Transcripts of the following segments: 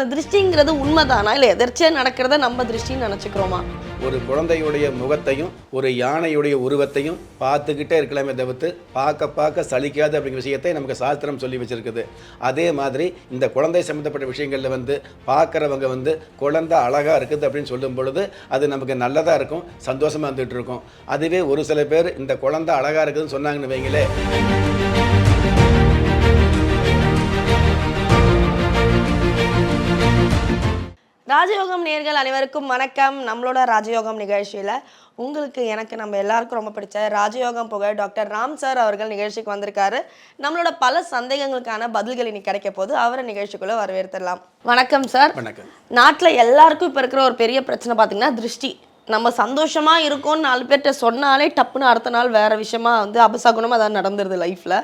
இந்த திருஷ்டிங்கிறது உண்மைதானா? இல்லை எதர்ச்சியாக நடக்கிறத நம்ம திருஷ்டின்னு நினச்சிக்கிறோமா? ஒரு குழந்தையுடைய முகத்தையும் ஒரு யானையுடைய உருவத்தையும் பார்த்துக்கிட்டே இருக்கலாமே தவிர்த்து பார்க்க பார்க்க சலிக்காது அப்படிங்கிற விஷயத்தை நமக்கு சாஸ்திரம் சொல்லி வச்சிருக்குது. அதே மாதிரி இந்த குழந்தை சம்மந்தப்பட்ட விஷயங்களில் வந்து பார்க்குறவங்க வந்து குழந்தை அழகாக இருக்குது அப்படின்னு சொல்லும் பொழுது அது நமக்கு நல்லதாக இருக்கும் சந்தோஷமாக இருந்துகிட்டு இருக்கும். அதுவே ஒரு சில பேர் இந்த குழந்தை அழகாக இருக்குதுன்னு சொன்னாங்கன்னு வைங்களேன். ராஜயோகம் நேர்கள் அனைவருக்கும் வணக்கம். நம்மளோட ராஜயோகம் நிகழ்ச்சியில் உங்களுக்கு எனக்கு நம்ம எல்லாருக்கும் ரொம்ப பிடிச்ச ராஜயோகம் புகழ் டாக்டர் ராம் சார் அவர்கள் நிகழ்ச்சிக்கு வந்திருக்காரு. நம்மளோட பல சந்தேகங்களுக்கான பதில்கள் இன்னைக்கு கிடைக்க போது அவரை நிகழ்ச்சிக்குள்ள வரவேற்றுடலாம் வணக்கம் சார். வணக்கம். நாட்டில் எல்லாருக்கும் இப்போ இருக்கிற ஒரு பெரிய பிரச்சனை பார்த்தீங்கன்னா திருஷ்டி. நம்ம சந்தோஷமா இருக்கோம்னு நாலு பேர்கிட்ட சொன்னாலே டப்புன்னு அடுத்த நாள் வேற விஷயமா வந்து அபசகுணமாக அதான் நடந்துருது லைஃப்ல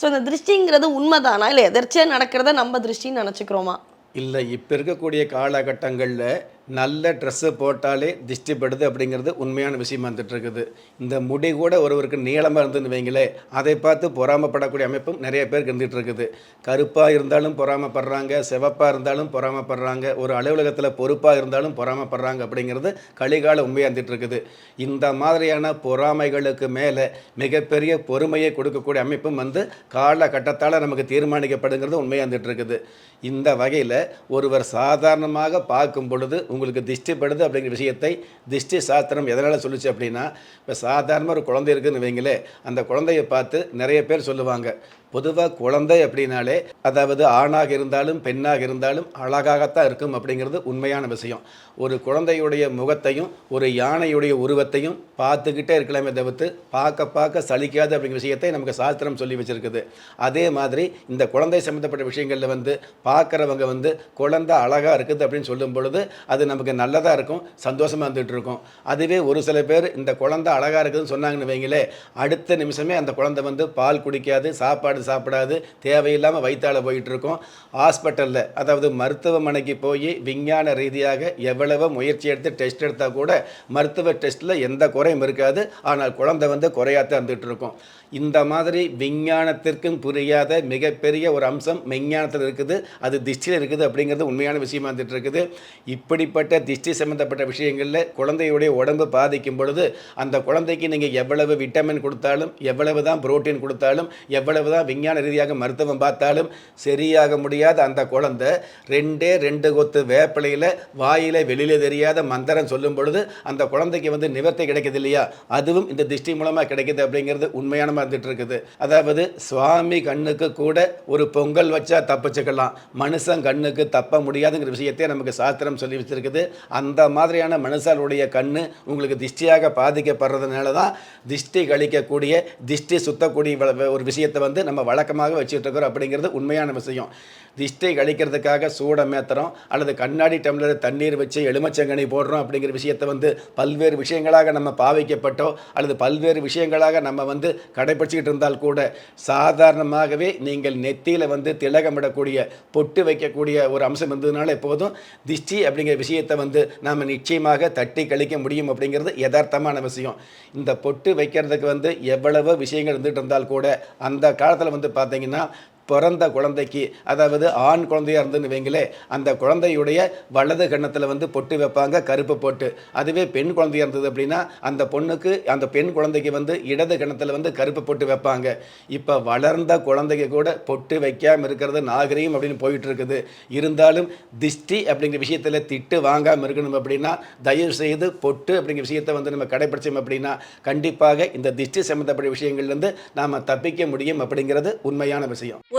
ஸோ இந்த திருஷ்டிங்கிறது உண்மைதானா? இல்லை எதர்ச்சியா நடக்கிறத நம்ம திருஷ்டின்னு நினச்சிக்கிறோமா? இல்லை இப்போ இருக்கக்கூடிய காலகட்டங்களில் நல்ல ட்ரெஸ்ஸு போட்டாலே திஷ்டிப்படுது அப்படிங்கிறது உண்மையான விஷயமா வந்துட்டுருக்குது இந்த முடி கூட ஒருவருக்கு நீளமாக இருந்துன்னு வைங்களே அதை பார்த்து பொறாமப்படக்கூடிய அமைப்பும் நிறைய பேருக்கு இருந்துகிட்ருக்குது. கருப்பாக இருந்தாலும் பொறாமப்படுறாங்க சிவப்பாக இருந்தாலும் பொறாமப்படுறாங்க ஒரு அலுவலகத்தில் பொறுப்பாக இருந்தாலும் பொறாமப்படுறாங்க அப்படிங்கிறது கலிகால உண்மையாக இருந்துட்டு இருக்குது இந்த மாதிரியான பொறாமைகளுக்கு மேலே மிகப்பெரிய பொறுமையை கொடுக்கக்கூடிய அமைப்பும் வந்து காலகட்டத்தால் நமக்கு தீர்மானிக்கப்படுங்கிறது உண்மையாக இருந்துகிட்ருக்குது. இந்த வகையில் ஒருவர் சாதாரணமாக பார்க்கும் பொழுது உங்களுக்கு திஷ்டிப்படுது அப்படிங்கிற விஷயத்தை திஷ்டி சாஸ்திரம் எதனால் சொல்லுச்சு அப்படின்னா இப்போ சாதாரணமாக ஒரு குழந்தை இருக்குதுன்னு வைங்களே அந்த குழந்தையை பார்த்து நிறைய பேர் சொல்லுவாங்க. பொதுவாக குழந்தை அப்படின்னாலே அதாவது ஆணாக இருந்தாலும் பெண்ணாக இருந்தாலும் அழகாகத்தான் இருக்கும் அப்படிங்கிறது உண்மையான விஷயம். ஒரு குழந்தையுடைய முகத்தையும் ஒரு யானையுடைய உருவத்தையும் பார்த்துக்கிட்டே இருக்கலாமே தவிர்த்து பார்க்க பார்க்க சலிக்காது அப்படிங்கிற விஷயத்தை நமக்கு சாஸ்திரம் சொல்லி வச்சுருக்குது. அதே மாதிரி இந்த குழந்தை சம்மந்தப்பட்ட விஷயங்களில் வந்து பார்க்குறவங்க வந்து குழந்தை அழகாக இருக்குது அப்படின்னு சொல்லும் பொழுது அது நமக்கு நல்லதாக இருக்கும் சந்தோஷமாக இருந்துகிட்டு இருக்கும். அதுவே ஒரு சில பேர் இந்த குழந்தை அழகாக இருக்குதுன்னு சொன்னாங்கன்னு வைங்களே அடுத்த நிமிஷமே அந்த குழந்தை வந்து பால் குடிக்காது சாப்பாடு சாப்பிடாது. தேவையில்லாமல் வயிற்றால் போயிட்டுருக்கோம். ஹாஸ்பிட்டலில் அதாவது மருத்துவமனைக்கு போய் விஞ்ஞான ரீதியாக எவ்வளவு முயற்சி எடுத்து டெஸ்ட் எடுத்தால் கூட மருத்துவ டெஸ்ட்டில் எந்த குறையும் இருக்காது. ஆனால் குழந்தை வந்து குறையாத்தான் இருந்துகிட்டு இந்த மாதிரி விஞ்ஞானத்திற்கும் புரியாத மிகப்பெரிய ஒரு அம்சம் விஞ்ஞானத்தில் இருக்குது. அது திஷ்டியில் இருக்குது அப்படிங்கிறது உண்மையான விஷயமா வந்துட்டு இருக்குது இப்படிப்பட்ட திஷ்டி சம்மந்தப்பட்ட விஷயங்களில் குழந்தையுடைய உடம்பு பாதிக்கும் பொழுது அந்த குழந்தைக்கு நீங்கள் எவ்வளவு விட்டமின் கொடுத்தாலும் எவ்வளவு தான் புரோட்டீன் கொடுத்தாலும் எவ்வளவு தான் விஞ்ஞான ரீதியாக மருத்துவம் பார்த்தாலும் சரியாக முடியாத அந்த குழந்தை ரெண்டே ரெண்டு கொத்து வேப்பிலையில் வாயில் வெளியில் தெரியாத மந்திரம் சொல்லும் பொழுது அந்த குழந்தைக்கு வந்து நிவர்த்தி கிடைக்குது இல்லையா அதுவும் இந்த திஷ்டி மூலமாக கிடைக்குது அப்படிங்கிறது உண்மையான இருந்துட்டு இருக்குது. அதாவது சுவாமி கண்ணுக்கு கூட ஒரு பொங்கல் வச்சா தப்பிச்சுக்கலாம். மனுஷன் கண்ணுக்கு தப்ப முடியாதுங்கிற விஷயத்தை நமக்கு சாஸ்திரம் சொல்லி வச்சிருக்குது. அந்த மாதிரியான மனுஷனுடைய கண்ணு உங்களுக்கு திஷ்டியாக பாதிக்கப்படுறதுனால தான் திஷ்டி கழிக்கக்கூடிய திஷ்டி சுத்தக்கூடிய ஒரு விஷயத்தை வந்து நம்ம நம்ம வழக்கமாக வச்சுட்டு இருக்கிறோம் அப்படிங்கிறது உண்மையான விஷயம். திஷ்டை கழிக்கிறதுக்காக சூடம் மேத்துறோம் அல்லது கண்ணாடி டம்ளர் தண்ணீர் வச்சு எலுமச்சங்கனி போடுறோம் அப்படிங்கிற விஷயத்தை வந்து பல்வேறு விஷயங்களாக நம்ம பாவிக்கப்பட்டோ அல்லது பல்வேறு விஷயங்களாக நம்ம வந்து கடைபிடிச்சிக்கிட்டு இருந்தால் கூட சாதாரணமாகவே நீங்கள் நெத்தியில் வந்து திலகமிடக்கூடிய பொட்டு வைக்கக்கூடிய ஒரு அம்சம் இருந்ததுனால எப்போதும் திஷ்டி அப்படிங்கிற விஷயத்தை வந்து நாம் நிச்சயமாக தட்டி கழிக்க முடியும் அப்படிங்கிறது யதார்த்தமான விஷயம். இந்த பொட்டு வைக்கிறதுக்கு வந்து எவ்வளவோ விஷயங்கள் இருந்துகிட்டு இருந்தால் கூட அந்த காலத்தில் வந்து பார்த்தீங்கன்னா பிறந்த குழந்தைக்கு அதாவது ஆண் குழந்தையா இருந்துன்னு வைங்களே அந்த குழந்தையுடைய வலது கன்னத்தில் வந்து பொட்டு வைப்பாங்க கருப்பு போட்டு. அதுவே பெண் குழந்தையா இருந்தது அப்படின்னா அந்த பொண்ணுக்கு அந்த பெண் குழந்தைக்கு வந்து இடது கன்னத்தில் வந்து கருப்பு பொட்டு வைப்பாங்க. இப்போ வளர்ந்த குழந்தைக்கு கூட பொட்டு வைக்காமல் இருக்கிறது நாகரீகம் அப்படின்னு போயிட்டு இருக்குது இருந்தாலும் திஷ்டி அப்படிங்கிற விஷயத்தில் திட்டு வாங்காமல் இருக்கணும் அப்படின்னா தயவு செய்து பொட்டு அப்படிங்கிற விஷயத்தை வந்து நம்ம கடைப்பிடிச்சோம் அப்படின்னா கண்டிப்பாக இந்த திஷ்டி சம்மந்தப்பட்ட விஷயங்கள்லேருந்து நாம் தப்பிக்க முடியும் அப்படிங்கிறது உண்மையான விஷயம்.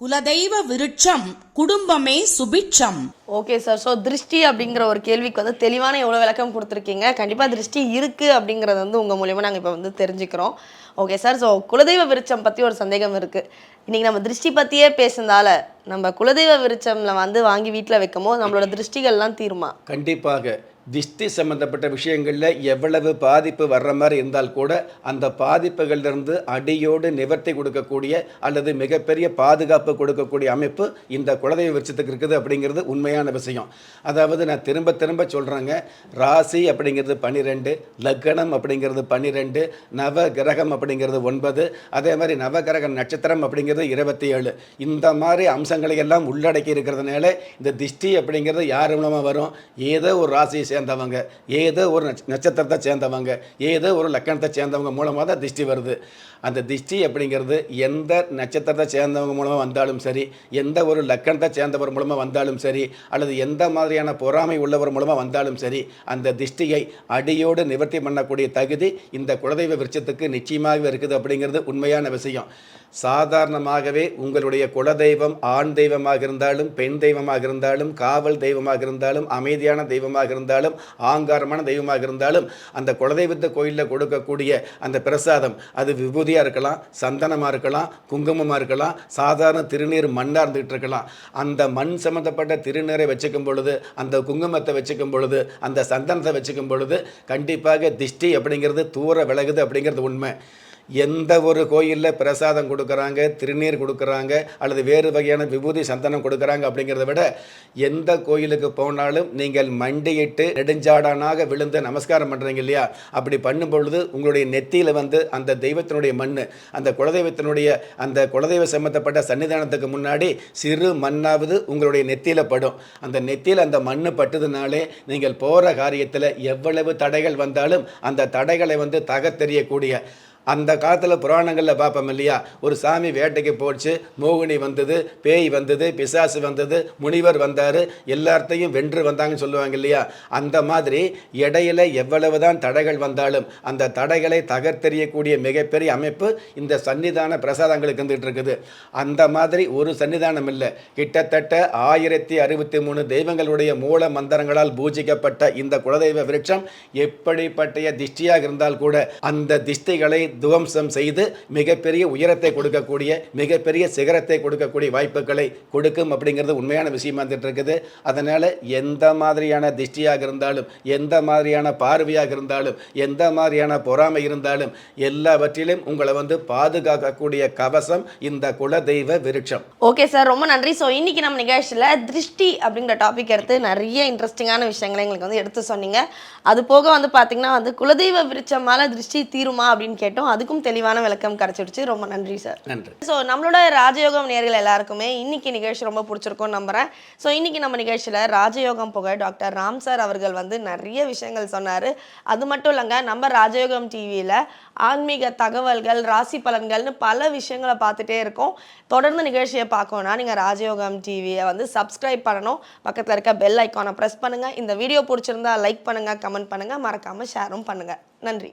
குலதெய்வ விருட்சம் குடும்பமே சுபிட்சம். ஓகே சார் ஸோ திருஷ்டி அப்படிங்கிற ஒரு கேள்விக்கு வந்து தெளிவான எவ்வளோ விளக்கம் கொடுத்துருக்கீங்க? கண்டிப்பாக திருஷ்டி இருக்குது அப்படிங்கிறது வந்து உங்கள் மூலியமாக நாங்கள் இப்போ வந்து தெரிஞ்சுக்கிறோம். ஓகே சார் ஸோ குலதெய்வ விருட்சம் பற்றி ஒரு சந்தேகம் இருக்குது இன்றைக்கி நம்ம திருஷ்டி பற்றியே பேசுனதால நம்ம குலதெய்வ விருட்சம்ல வந்து வாங்கி வீட்டில் வைக்கும் போது நம்மளோட திருஷ்டிகள்லாம் தீருமா? கண்டிப்பாக. திஷ்டி சம்பந்தப்பட்ட விஷயங்களில் எவ்வளவு பாதிப்பு வர்ற மாதிரி இருந்தால் கூட அந்த பாதிப்புகளிலிருந்து அடியோடு நிவர்த்தி கொடுக்கக்கூடிய அல்லது மிகப்பெரிய பாதுகாப்பு கொடுக்கக்கூடிய அமைப்பு இந்த குலதெய்வ விருட்சத்துக்கு இருக்குது அப்படிங்கிறது உண்மையான விஷயம். அதாவது நான் திரும்ப திரும்ப சொல்கிறேங்க ராசி அப்படிங்கிறது பன்னிரெண்டு லக்னம் அப்படிங்கிறது பன்னிரெண்டு நவ கிரகம் அப்படிங்கிறது ஒன்பது அதே மாதிரி நவகிரக நட்சத்திரம் அப்படிங்கிறது இருபத்தி ஏழு இந்த மாதிரி அம்சங்களை எல்லாம் உள்ளடக்கி இருக்கிறதுனால இந்த திஷ்டி அப்படிங்கிறது யார் மூலமாக வரும்? ஏதோ ஒரு ராசியை சேர்ந்தவங்க. ஏதோ ஒரு நட்சத்திரத்தை சேர்ந்தவங்க. ஏதோ ஒரு லக்கணத்தை சேர்ந்தவங்க மூலமாக தான் திஷ்டி வருது. அந்த திஷ்டி அப்படிங்கிறது எந்த நட்சத்திரத்தை சேர்ந்தவங்க மூலமாக வந்தாலும் சரி எந்த ஒரு லக்கணத்தை சேர்ந்தவர் மூலமாக வந்தாலும் சரி அல்லது எந்த மாதிரியான பொறாமை உள்ளவர் மூலமாக வந்தாலும் சரி அந்த திஷ்டியை அடியோடு நிவர்த்தி பண்ணக்கூடிய தகுதி இந்த குலதெய்வ விருட்சத்துக்கு நிச்சயமாகவே இருக்குது அப்படிங்கிறது உண்மையான விஷயம். சாதாரணமாகவே உங்களுடைய குலதெய்வம் ஆண் தெய்வமாக இருந்தாலும் பெண் தெய்வமாக இருந்தாலும் காவல் தெய்வமாக இருந்தாலும் அமைதியான தெய்வமாக இருந்தாலும் ஆங்காரமான தெய்வமாக இருந்தாலும் அந்த குலதெய்வத்தை கோயிலில் கொடுக்கக்கூடிய அந்த பிரசாதம் அது விபூதியாக இருக்கலாம் சந்தனமாக இருக்கலாம் குங்குமமாக இருக்கலாம் சாதாரண திருநீர் மண்ணாக இருந்துகிட்டு இருக்கலாம். அந்த மண் சம்மந்தப்பட்ட திருநீரை வச்சுக்கும் பொழுது அந்த குங்குமத்தை வச்சுக்கும் பொழுது அந்த சந்தனத்தை வச்சுக்கும் பொழுது கண்டிப்பாக திஷ்டி அப்படிங்கிறது தூர விலகுது அப்படிங்கிறது உண்மை. எந்த ஒரு கோயிலில் பிரசாதம் கொடுக்குறாங்க திருநீர் கொடுக்குறாங்க அல்லது வேறு வகையான விபூதி சந்தனம் கொடுக்குறாங்க அப்படிங்கிறத விட எந்த கோயிலுக்கு போனாலும் நீங்கள் மண்டியிட்டு நெடுஞ்சாடானாக விழுந்து நமஸ்காரம் பண்ணுறீங்க இல்லையா? அப்படி பண்ணும் பொழுது உங்களுடைய நெத்தியில் வந்து அந்த தெய்வத்தினுடைய மண் அந்த குலதெய்வத்தினுடைய அந்த குலதெய்வ சம்மந்தப்பட்ட சன்னிதானத்துக்கு முன்னாடி சிறு மண்ணாவது உங்களுடைய நெத்தியில் படும். அந்த நெத்தியில் அந்த மண் பட்டதுனாலே நீங்கள் போகிற காரியத்தில் எவ்வளவு தடைகள் வந்தாலும் அந்த தடைகளை வந்து தகத்தெறியக்கூடிய அந்த காலத்தில் புராணங்களில் பார்ப்போம் இல்லையா? ஒரு சாமி வேட்டைக்கு போச்சு மோகினி வந்தது பேய் வந்தது பிசாசு வந்தது முனிவர் வந்தார் எல்லாத்தையும் வென்று வந்தாங்கன்னு சொல்லுவாங்க இல்லையா? அந்த மாதிரி இடையில எவ்வளவு தான் தடைகள் வந்தாலும் அந்த தடைகளை தகர்த்தெறியக்கூடிய மிகப்பெரிய அமைப்பு இந்த சன்னிதான பிரசாதங்களுக்கு வந்துட்டு இருக்குது அந்த மாதிரி ஒரு சன்னிதானம் இல்லை. கிட்டத்தட்ட ஆயிரத்தி அறுபத்தி மூணு தெய்வங்களுடைய மூல மந்திரங்களால் பூஜிக்கப்பட்ட இந்த குலதெய்வ விருட்சம் எப்படிப்பட்ட திஷ்டியாக இருந்தால் கூட அந்த திஷ்டிகளை துவம்சம் செய்து மிகப்பெரிய உயரத்தை கொடுக்கக்கூடிய மிகப்பெரிய சிகரத்தை கொடுக்கக்கூடிய வாய்ப்புகளை கொடுக்கும் அப்படிங்கிறது உண்மையான விஷயமா இருந்துட்டு இருக்குது அதனால் எந்த மாதிரியான திஷ்டியாக இருந்தாலும் எந்த மாதிரியான பார்வையாக இருந்தாலும் எந்த மாதிரியான பொறாமை இருந்தாலும் எல்லாவற்றிலும் உங்களை வந்து பாதுகாக்கக்கூடிய கவசம் இந்த குலதெய்வ விருட்சம். ஓகே சார் ரொம்ப நன்றி. ஸோ இன்னைக்கு நம்ம நிகழ்ச்சியில் திருஷ்டி அப்படிங்கிற டாபிக் எடுத்து நிறைய இன்ட்ரெஸ்டிங்கான விஷயங்களை எங்களுக்கு வந்து எடுத்து சொன்னீங்க. அது போக வந்து பார்த்தீங்கன்னா வந்து குலதெய்வ விருட்சம் மேலே திருஷ்டி தீருமா அப்படின்னு கேட்டோம். அதுக்கும் தெளிவான விளக்கம் கிடைச்சிடுச்சு. ரொம்ப நன்றி சார். நன்றி. ஸோ நம்மளோட ராஜயோகம் நேர்கள் எல்லாருக்குமே இன்னைக்கு நிகழ்ச்சி ரொம்ப பிடிச்சிருக்கும்னு நம்புறேன். ஸோ இன்னைக்கு நம்ம நிகழ்ச்சியில் ராஜயோகம் புகழ் டாக்டர் ராம் சார் அவர்கள் வந்து நிறைய விஷயங்கள் சொன்னார். அது மட்டும் இல்லைங்க நம்ம ராஜயோகம் டிவியில் ஆன்மீக தகவல்கள் ராசி பலன்கள்னு பல விஷயங்களை பார்த்துட்டே இருக்கோம். தொடர்ந்து நிகழ்ச்சியை பார்க்கணும்னா நீங்கள் ராஜயோகம் டிவியை வந்து சப்ஸ்கிரைப் பண்ணணும். பக்கத்தில் இருக்க பெல் ஐக்கானை ப்ரெஸ் பண்ணுங்கள் இந்த வீடியோ பிடிச்சிருந்தா லைக் பண்ணுங்கள் கமெண்ட் பண்ணுங்கள் மறக்காமல் ஷேரும் பண்ணுங்கள் நன்றி.